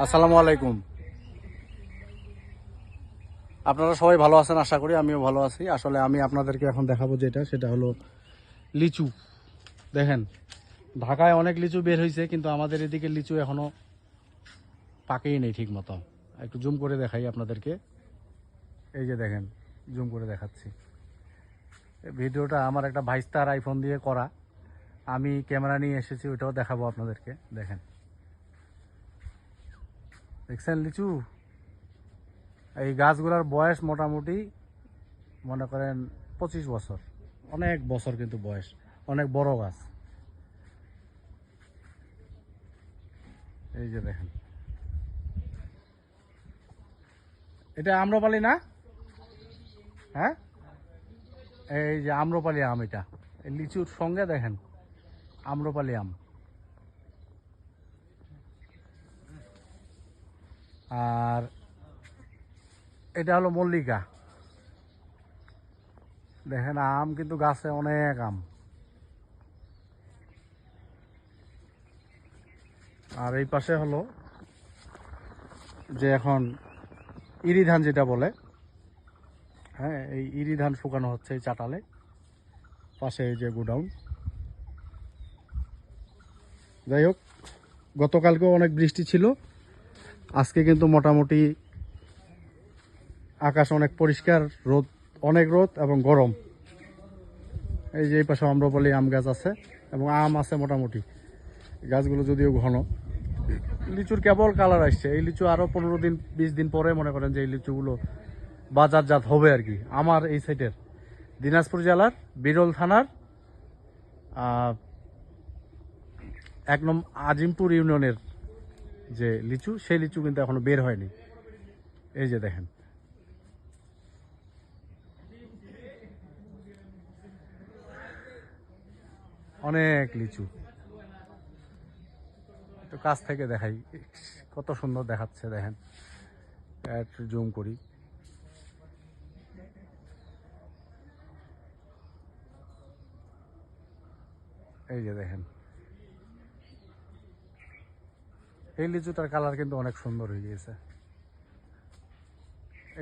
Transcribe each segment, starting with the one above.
আসসালামু আলাইকুম। আপনারা সবাই ভালো আছেন, আশা করি আমিও ভালো আছি। আসলে আমি আপনাদেরকে এখন দেখাবো যেটা, সেটা হলো লিচু। দেখেন, ঢাকায় অনেক লিচু বের হয়েছে কিন্তু আমাদের এদিকে লিচু এখনও পাকেই নেই ঠিক মতো একটু জুম করে দেখাই আপনাদেরকে। এই যে দেখেন, জুম করে দেখাচ্ছি। ভিডিওটা আমার একটা ভাইস্তার আইফোন দিয়ে করা। আমি ক্যামেরা নিয়ে এসেছি, ওইটাও দেখাবো আপনাদেরকে। দেখেন। দেখছেন লিচু এই গাছগুলার বয়স মোটামুটি, মনে করেন, পঁচিশ বছর। অনেক বছর কিন্তু বয়স, অনেক বড় গাছ। এই যে দেখেন। এটা আম্রপালি না? হ্যাঁ? এই যে আম্রপালি আম এটা। লিচুর সঙ্গে দেখেন, আম্রপালি আম। আর এটা হলো মল্লিকা। দেখেন, আম কিন্তু গাছে অনেক আম। আর এই পাশে হলো যে এখন ইরি ধান যেটা বলে হ্যাঁ এই ইরি ধান শুকানো হচ্ছে এই চাটালে। পাশে এই যে গোডাউন। যাই হোক, গতকালকেও অনেক বৃষ্টি ছিল। আজকে কিন্তু মোটামুটি আকাশ অনেক পরিষ্কার, রোদ, অনেক রোদ এবং গরম। এই যে এই পাশে আম্রপলি আম গাছ আছে এবং আম আছে মোটামুটি। গাছগুলো যদিও ঘন। লিচুর কেবল কালার আসছে। এই লিচু আরও পনেরো দিন, বিশ দিন পরে মনে করেন যে এই লিচুগুলো বাজারজাত হবে আর কি, আমার এই সাইডের দিনাজপুর জেলার, বিরল থানার এক নম্বর আজিমপুর ইউনিয়নের যে লিচু, সেই লিচু কিন্তু এখনও বের হয়নি। এই যে দেখেন। অনেক লিচু। একটু কাছ থেকে দেখাই। কত সুন্দর দেখাচ্ছে, দেখেন। একটু জুম করি। এই যে দেখেন। এই লিচুটার কালার কিন্তু অনেক সুন্দর হয়ে গিয়েছে।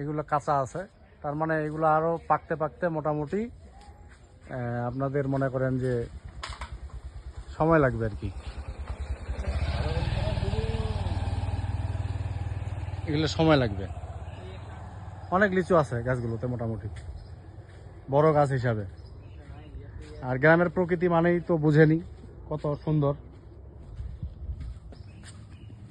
এগুলো কাঁচা আছে। তার মানে এগুলো আরও পাকতে পাকতে মোটামুটি আপনাদের মনে করেন যে সময় লাগবে আর কি। এগুলো সময় লাগবে। অনেক লিচু আছে গাছগুলোতে মোটামুটি, বড় গাছ হিসাবে। আর গ্রামের প্রকৃতি মানেই তো বুঝেনি কত সুন্দর।